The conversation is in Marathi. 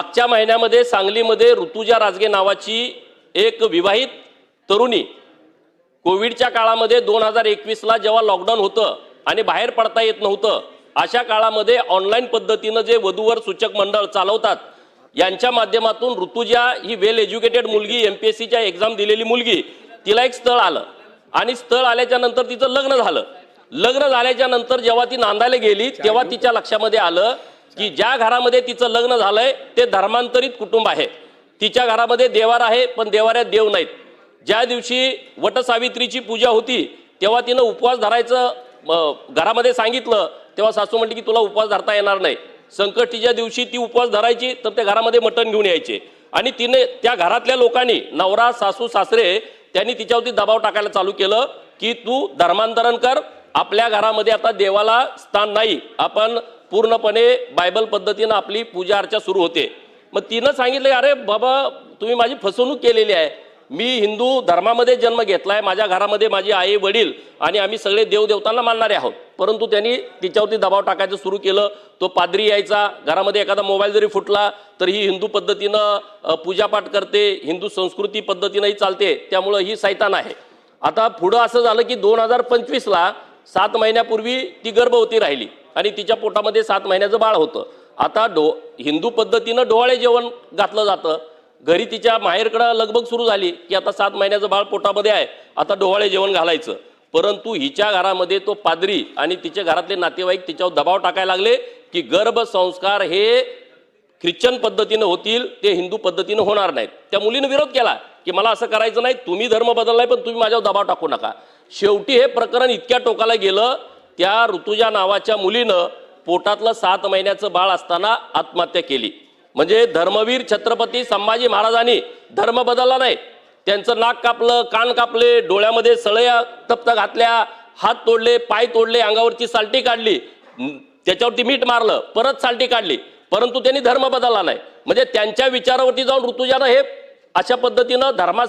मागच्या महिन्यामध्ये सांगलीमध्ये ऋतुजा राजगे नावाची एक विवाहित तरुणी कोविडच्या काळामध्ये दोन हजार एकवीसला जेव्हा लॉकडाऊन होतं आणि बाहेर पडता येत नव्हतं अशा काळामध्ये ऑनलाईन पद्धतीनं जे वधूवर सूचक मंडळ चालवतात यांच्या माध्यमातून ऋतुजा ही वेल एज्युकेटेड मुलगी एम पी एस सीच्या एक्झाम दिलेली मुलगी तिला एक स्थळ आलं. आणि स्थळ आल्याच्यानंतर तिचं लग्न झालं. लग्न झाल्याच्यानंतर जेव्हा ती नांदायला गेली तेव्हा तिच्या लक्षामध्ये आलं की ज्या घरामध्ये तिचं लग्न झालंय ते धर्मांतरित कुटुंब आहे. तिच्या घरामध्ये देवार आहे पण देवाऱ्यात देव नाहीत. ज्या दिवशी वटसावित्रीची पूजा होती तेव्हा तिनं उपवास धरायचं घरामध्ये सांगितलं तेव्हा सासू म्हणली की तुला उपवास धरता येणार नाही. संकष्टीच्या दिवशी ती उपवास धरायची तर त्या घरामध्ये मटण घेऊन यायचे. आणि तिने त्या घरातल्या लोकांनी नवरा सासू सासरे त्यांनी तिच्यावरती दबाव टाकायला चालू केलं की तू धर्मांतरण कर आपल्या घरामध्ये आता देवाला स्थान नाही. आपण पूर्णपणे बायबल पद्धतीनं आपली पूजा अर्चा सुरू होते. मग तिनं सांगितलं अरे बाबा तुम्ही माझी फसवणूक केलेली आहे. मी हिंदू धर्मामध्ये जन्म घेतला आहे माझ्या घरामध्ये माझी आई वडील आणि आम्ही सगळे देवदेवतांना मानणारे आहोत. परंतु त्यांनी तिच्यावरती दबाव टाकायचं सुरू केलं. तो पादरी यायचा. घरामध्ये एखादा मोबाईल जरी फुटला तर ही हिंदू पद्धतीनं पूजापाठ करते. हिंदू संस्कृती पद्धतीनंही चालते. त्यामुळं ही सैतान आहे. आता पुढं असं झालं की दोन हजार पंचवीसला सात महिन्यापूर्वी ती गर्भवती राहिली आणि तिच्या पोटामध्ये सात महिन्याचं बाळ होतं. आता डो हिंदू पद्धतीनं डोहाळे जेवण घातलं जातं. घरी तिच्या माहेरकडं लगबग सुरू झाली की आता सात महिन्याचं बाळ पोटामध्ये आहे. आता डोहाळे जेवण घालायचं. परंतु हिच्या घरामध्ये तो पादरी आणि तिच्या घरातले नातेवाईक तिच्यावर दबाव टाकायला लागले की गर्भसंस्कार हे ख्रिश्चन पद्धतीनं होतील ते हिंदू पद्धतीनं होणार नाहीत. त्या मुलीनं विरोध केला की मला असं करायचं नाही तुम्ही धर्म बदललाय पण तुम्ही माझ्यावर दबाव टाकू नका. शेवटी हे प्रकरण इतक्या टोकाला गेलं त्या ऋतुजा नावाच्या मुलीनं पोटातलं सात महिन्याचं बाळ असताना आत्महत्या केली. म्हणजे धर्मवीर छत्रपती संभाजी महाराजांनी धर्म बदलला नाही. त्यांचं नाक कापलं कान कापले डोळ्यामध्ये सळया तप्त घातल्या हात तोडले पाय तोडले अंगावरची सालटी काढली. त्याच्यावरती मीठ मारलं परत सालटी काढली. परंतु त्यांनी धर्म बदलला नाही. म्हणजे त्यांच्या विचारावरती जाऊन ऋतुजानं हे अशा पद्धतीनं धर्मा